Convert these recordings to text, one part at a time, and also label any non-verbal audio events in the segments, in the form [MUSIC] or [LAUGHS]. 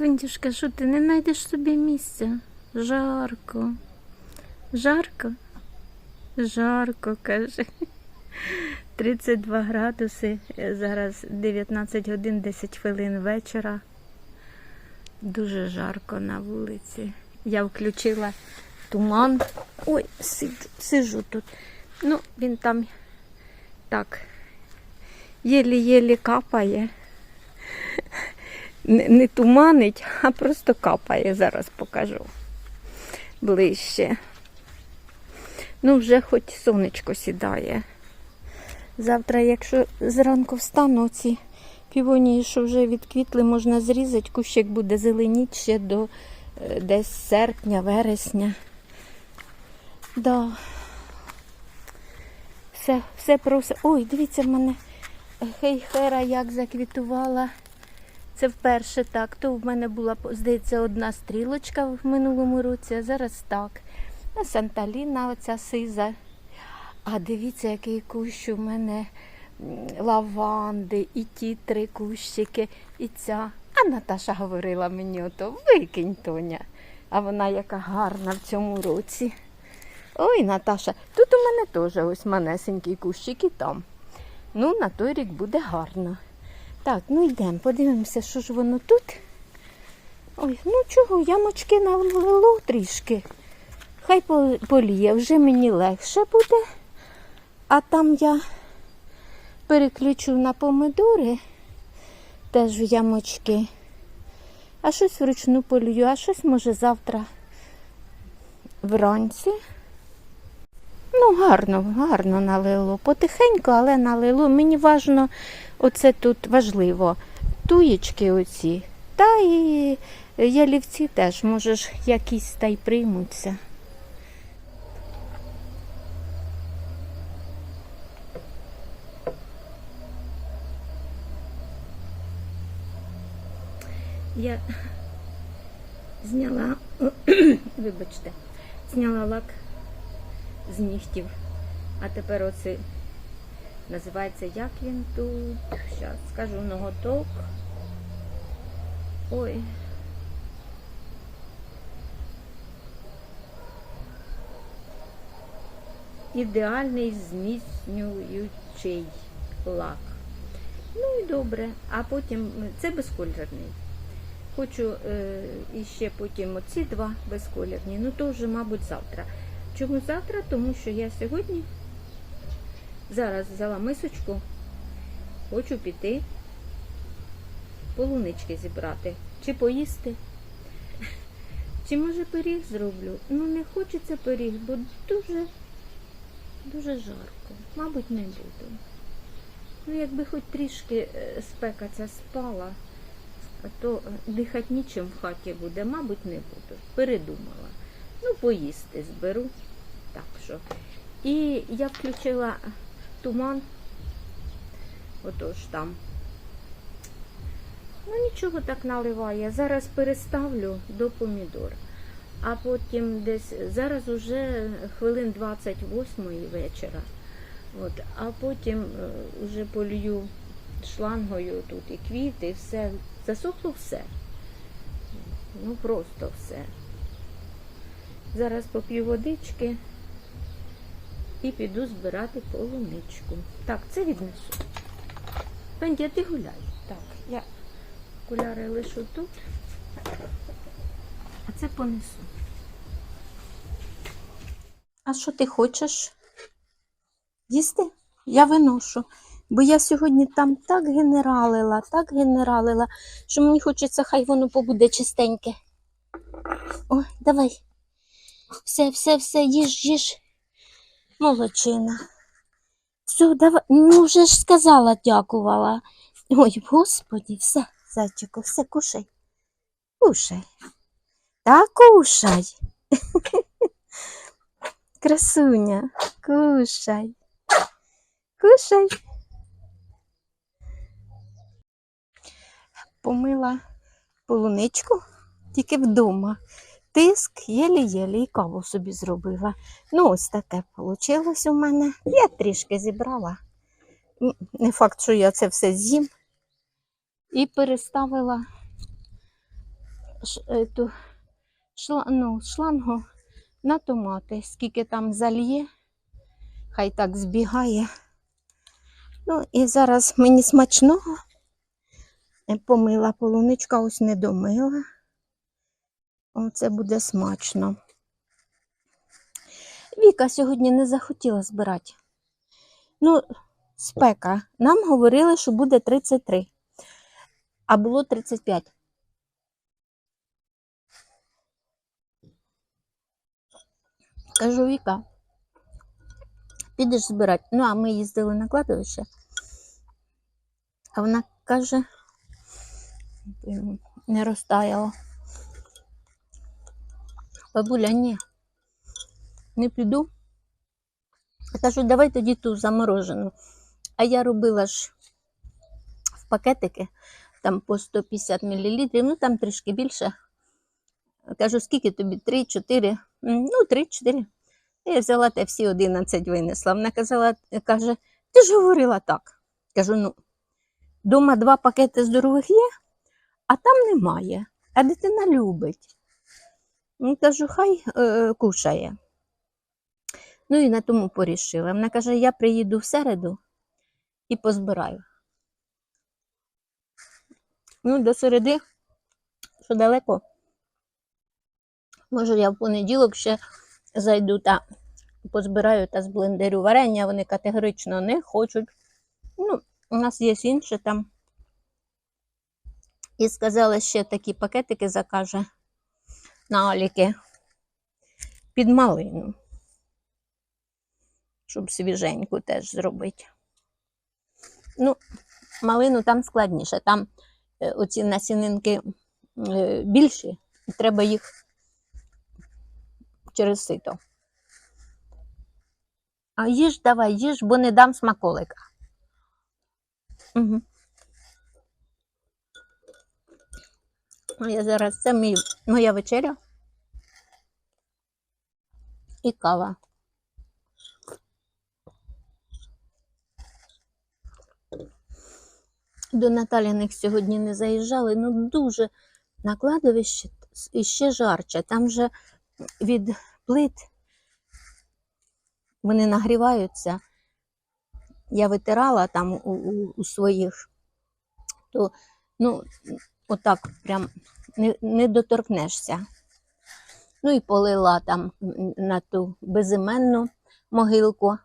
Вендюшка, що ти не знайдеш собі місця? Жарко. Жарко? Жарко, каже. [LAUGHS] 32 градуси. Зараз 19 годин 10 хвилин вечора. Дуже жарко на вулиці. Я включила туман. Ой, сиджу, сижу тут. Ну, він там так. Єлі-єлі капає. [LAUGHS] Не, туманить, а просто капає. Зараз покажу ближче. Ну, вже хоч сонечко сідає. Завтра, якщо зранку встану, ці півонії, що вже відквітли, можна зрізати, кущик буде зеленіть ще до е, десь серпня, вересня. Да. Все, все про все. Ой, дивіться, в мене хейхера як заквітувала. Це вперше так. То в мене була, здається, одна стрілочка в минулому році, а зараз так. А Санталіна оця сиза. А дивіться, який кущ у мене лаванди, і ті три кущики, і ця. А Наташа говорила мені ото, викинь Тоня. А вона яка гарна в цьому році. Ой, Наташа, тут у мене теж ось манесенький кущик і там. Ну, на той рік буде гарно. Так, ну йдемо, подивимося, що ж воно тут. Ой, ну чого, ямочки налило трішки. Хай поліє, вже мені легше буде. А там я переключу на помидори, теж в ямочки. А щось вручну полью, а щось може завтра вранці. Ну, гарно, гарно налило. Потихеньку, але налило. Мені важно, оце тут важливо. Туєчки оці. Та і ялівці теж, може ж, якісь та й приймуться. Я зняла, [CLEARS THROAT] вибачте, зняла лак з нігтів. А тепер оце називається як він тут. Зараз скажу ноготок. Ой. Ідеальний зміцнюючий лак. Ну і добре, а потім це безкольорний. Хочу е, іще потім оці два безколірні, ну то вже, мабуть, завтра. Чому завтра? Тому що я сьогодні зараз взяла мисочку, хочу піти полунички зібрати. Чи поїсти, чи може пиріг зроблю. Ну не хочеться пиріг, бо дуже, дуже жарко. Мабуть, не буду. Ну, якби хоч трішки е, спека ця спала, то е, дихати нічим в хаті буде, мабуть, не буду. Передумала. Ну, поїсти зберу. Так що. І я включила туман. Отож там. Ну, нічого так наливає. Зараз переставлю до помідор. А потім десь зараз уже хвилин 28 вечора. От, а потім е, вже полью шлангою тут і квіти, і все. Засохло все. Ну просто все. Зараз поп'ю водички і піду збирати полуничку. Так, це віднесу. Пендя, ти гуляй. Так, я окуляри лишу тут, а це понесу. А що ти хочеш? Їсти? Я виношу. Бо я сьогодні там так генералила, так генералила, що мені хочеться, хай воно побуде чистеньке. О, давай. Все, все, все, їж, їж. Молодчина. Все, давай. Ну, вже ж сказала, дякувала. Ой, господі, все, зайчику, все, кушай. Кушай. Та кушай. [LAUGHS] Красуня, кушай. Кушай. Помила полуничку тільки вдома. Тиск єлі-єлі і каву собі зробила. Ну, ось таке вийшло у мене. Я трішки зібрала. Не факт, що я це все з'їм. І переставила ету, шла, ну, шлангу на томати. Скільки там зальє, хай так збігає. Ну і зараз мені смачного. Е, Помила полуничка, ось не домила. Оце буде смачно. Віка сьогодні не захотіла збирати. Ну, спека. Нам говорили, що буде 33, а було 35. Кажу, Віка, підеш збирати. Ну, а ми їздили на кладовище. А вона каже, не розтаяла. Бабуля, ні, не піду. Я кажу, давай тоді ту заморожену. А я робила ж в пакетики, там по 150 мл, ну там трішки більше. Кажу, скільки тобі? Три, чотири? «М, Ну, три-чотири. Я взяла те всі 11 винесла. Вона казала, каже, ти ж говорила так. Кажу, ну, дома два пакети здорових є, а там немає. А дитина любить. Ну, кажу, хай е, кушає. Ну і на тому порішила. Вона каже, я приїду в середу і позбираю. Ну, до середи, що далеко. Може, я в понеділок ще зайду та позбираю та зблендерю варення, вони категорично не хочуть. Ну, у нас є інше там. І сказала, ще такі пакетики закаже на Аліки під малину, щоб свіженьку теж зробити. Ну, малину там складніше, там е, оці насінинки е, більші, і треба їх через сито. А їж давай, їж, бо не дам смаколика. Угу. А я зараз це мій, моя вечеря і кава. До Наталіних сьогодні не заїжджали, ну дуже на кладовище і ще жарче. Там же від плит вони нагріваються. Я витирала там у, у, у своїх, то ну, отак прям не, не доторкнешся. Ну і полила там на ту безіменну могилку,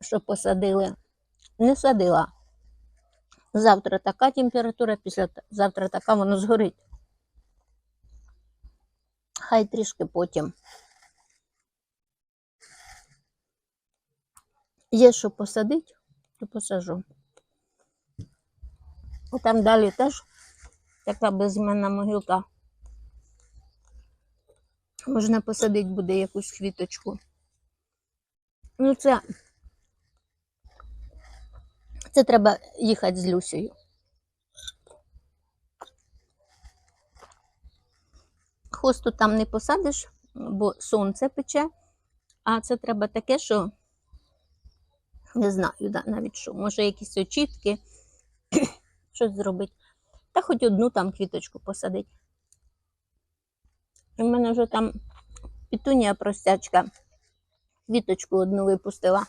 що посадили. Не садила. Завтра така температура, після завтра така воно згорить. Хай трішки потім. Є що посадити, то посажу. Там далі теж така безіменна могилка. Можна посадити буде якусь квіточку. Ну, це, це треба їхати з Люсею. Хосту там не посадиш, бо сонце пече, а це треба таке, що не знаю навіть що, може якісь очітки, [CLEARS THROAT] щось зробити. Та хоч одну там квіточку посадити. У мене вже там пітунія простячка, квіточку одну випустила.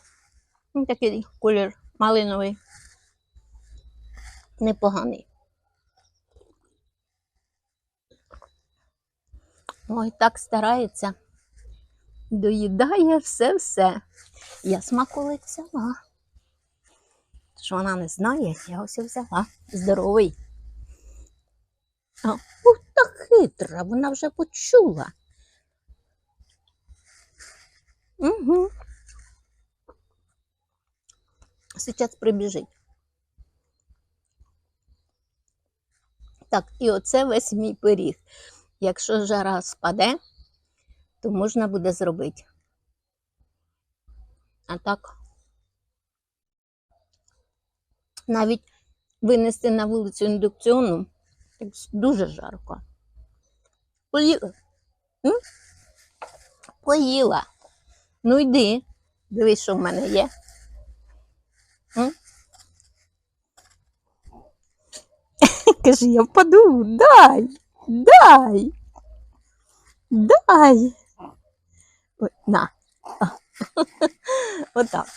Ну, Такий колір малиновий, непоганий. Ой, так старається. Доїдає все-все. Я смаколик взяла. Що вона не знає, я ось взяла. Здоровий. Ух, та хитра, вона вже почула. Угу. Зараз прибіжить. Так, і оце весь мій пиріг. Якщо жара спаде, то можна буде зробити. А так, навіть винести на вулицю індукціону дуже жарко. Поїла. Поїла. Ну йди, дивись, що в мене є. М? [LAUGHS] Каже, я впаду, дай. Дай. Дай. На. [LAUGHS] Отак.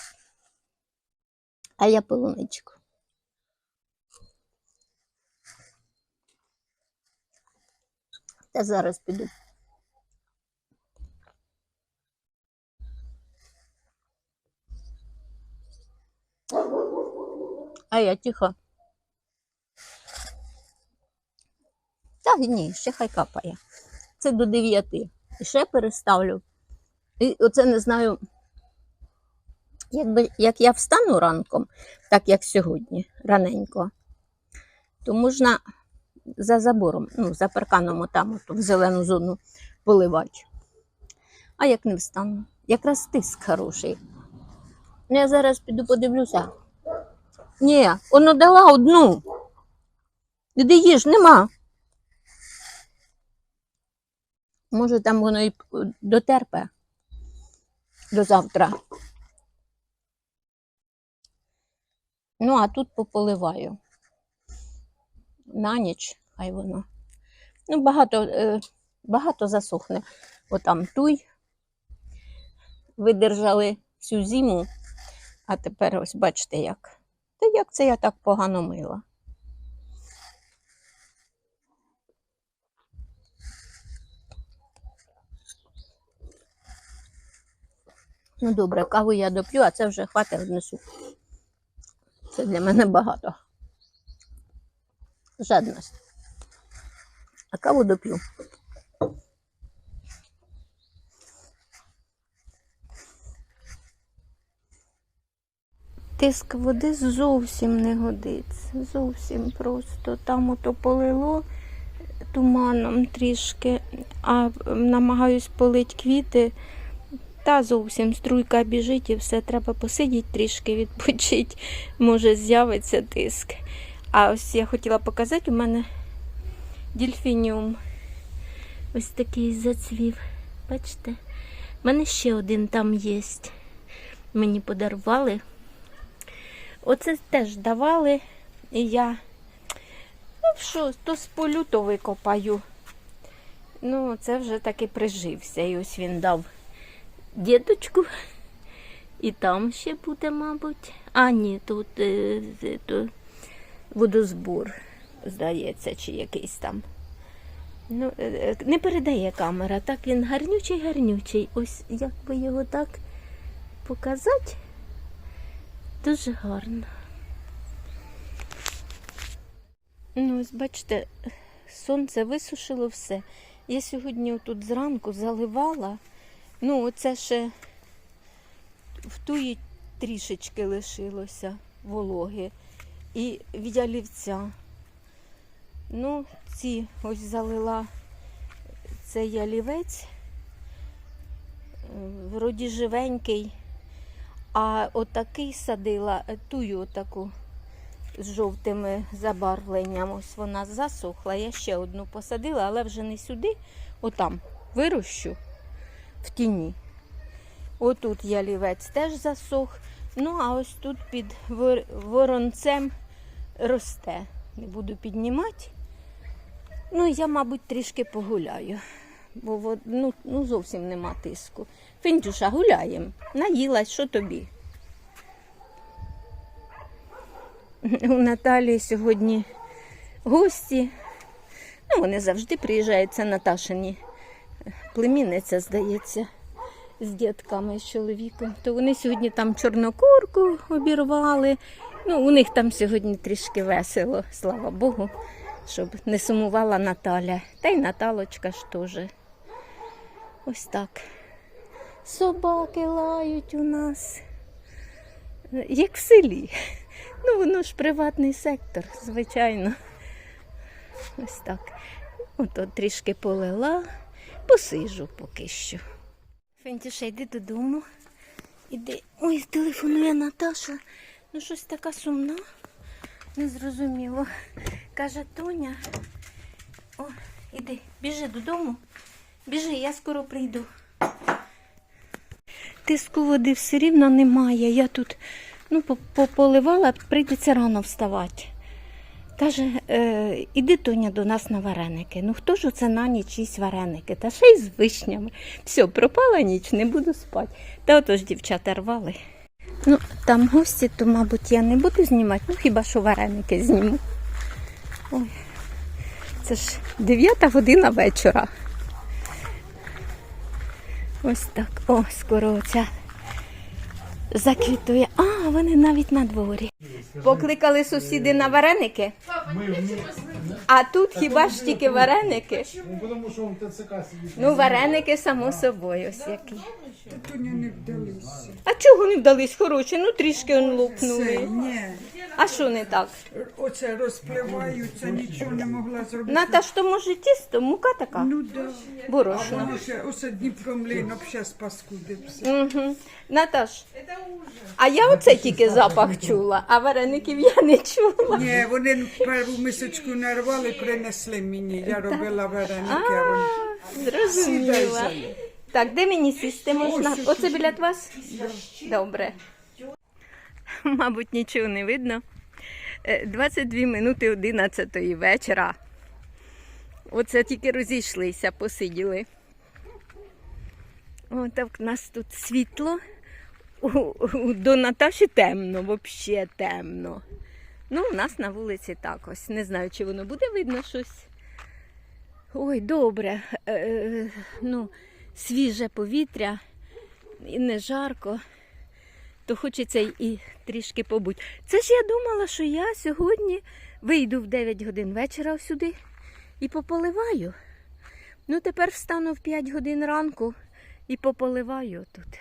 А я полуничку. Та зараз піду. А я тихо. Та ні, ще хай капає. Це до 9. І ще переставлю. І оце не знаю, якби, як я встану ранком, так як сьогодні, раненько, то можна за забором, ну, за парканом там, в зелену зону поливати. А як не встану? Якраз тиск хороший. Ну, я зараз піду подивлюся. Ні, воно дала одну. Іди їж, нема. Може, там воно і дотерпе до завтра. Ну, а тут пополиваю. На ніч, хай воно. Ну, багато, е, багато засохне. Отам туй. Видержали всю зиму, а тепер ось бачите як. Та як це я так погано мила? Ну, добре, каву я доп'ю, а це вже хватить внесу. Це для мене багато. Жадність. А каву доп'ю. Тиск води зовсім не годиться. Зовсім просто. Там ото полило туманом трішки, а намагаюсь полити квіти. Та зовсім струйка біжить і все, треба посидіти трішки, відпочити, може з'явиться тиск. А ось я хотіла показати, у мене дельфініум. Ось такий зацвів. Бачите? У мене ще один там є. Мені подарували. Оце теж давали. І я, ну що, то сполю, то викопаю. Ну, це вже таки прижився. І ось він дав діточку. І там ще буде, мабуть. А, ні, тут е, е, то водозбор, здається, чи якийсь там. Ну, е, е, не передає камера, так він гарнючий, гарнючий. Ось як би його так показати. Дуже гарно. Ну, ось бачите, сонце висушило все. Я сьогодні тут зранку заливала. Ну, оце ще в туї трішечки лишилося вологи. І від ялівця. Ну, ці ось залила цей ялівець. Е, Вроді живенький. А отакий садила тую отаку з жовтими забарвленням. Ось вона засохла. Я ще одну посадила, але вже не сюди, отам вирощу в тіні. Отут ялівець теж засох. Ну, а ось тут під воронцем росте. Не буду піднімати. Ну, я, мабуть, трішки погуляю, бо ну, ну, зовсім нема тиску. Фіндюша, гуляємо. Наїлась, що тобі? У Наталії сьогодні гості. Ну, вони завжди приїжджають, це Наташині племінниця, здається, з дітками, з чоловіком. То вони сьогодні там чорнокурку обірвали. Ну, у них там сьогодні трішки весело, слава Богу, щоб не сумувала Наталя. Та й Наталочка ж теж. Ось так. Собаки лають у нас. Як в селі. Ну, воно ж приватний сектор, звичайно. Ось так. Ото трішки полила, посижу поки що. Фентіша, йди додому. Іди. Ой, телефонує Наташа. Ну, щось така сумна. Незрозуміло. Каже Тоня. О, іди, біжи додому. Біжи, я скоро прийду. Тиску води все рівно немає. Я тут ну, по- по- прийдеться рано вставати. Каже, е, іди Тоня до нас на вареники. Ну хто ж оце на ніч їсть вареники? Та ще й з вишнями. Все, пропала ніч, не буду спати. Та отож дівчата рвали. Ну, там гості, то, мабуть, я не буду знімати, ну хіба що вареники зніму. Ой, це ж 9 година вечора. Ось так. О, скоро оця заквітує. А, вони навіть на дворі. Покликали сусіди на вареники. А тут хіба ж тільки вареники? Ну. Ну, вареники, само собою, ось які. Та Тоня не вдалися. А чого не вдались хороші? Ну трішки он Це, лопнули. ні. А що не так? Оце розпливаються, нічого не могла зробити. Наташ, то може тісто, мука така? Ну да. А воно ще, оце Дніпром линок ще спаскудився. Угу. Наташ, а я оце тільки запах чула, а вареників я не чула. Ні, вони першу мисочку нарвали, принесли мені. Я робила вареники, а вони... Зрозуміла. Так, де мені сісти можна? Оце біля вас? Добре. Мабуть, нічого не видно. Е, 22 минути 11 вечора. Оце тільки розійшлися, посиділи. О, так в нас тут світло. У, у, до Наташі темно, взагалі темно. Ну, у нас на вулиці так ось. Не знаю, чи воно буде видно щось. Ой, добре. Е, Е, ну, свіже повітря, і не жарко, то хочеться і трішки побути. Це ж я думала, що я сьогодні вийду в 9 годин вечора сюди і пополиваю. Ну, тепер встану в 5 годин ранку і пополиваю тут.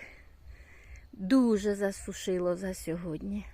Дуже засушило за сьогодні.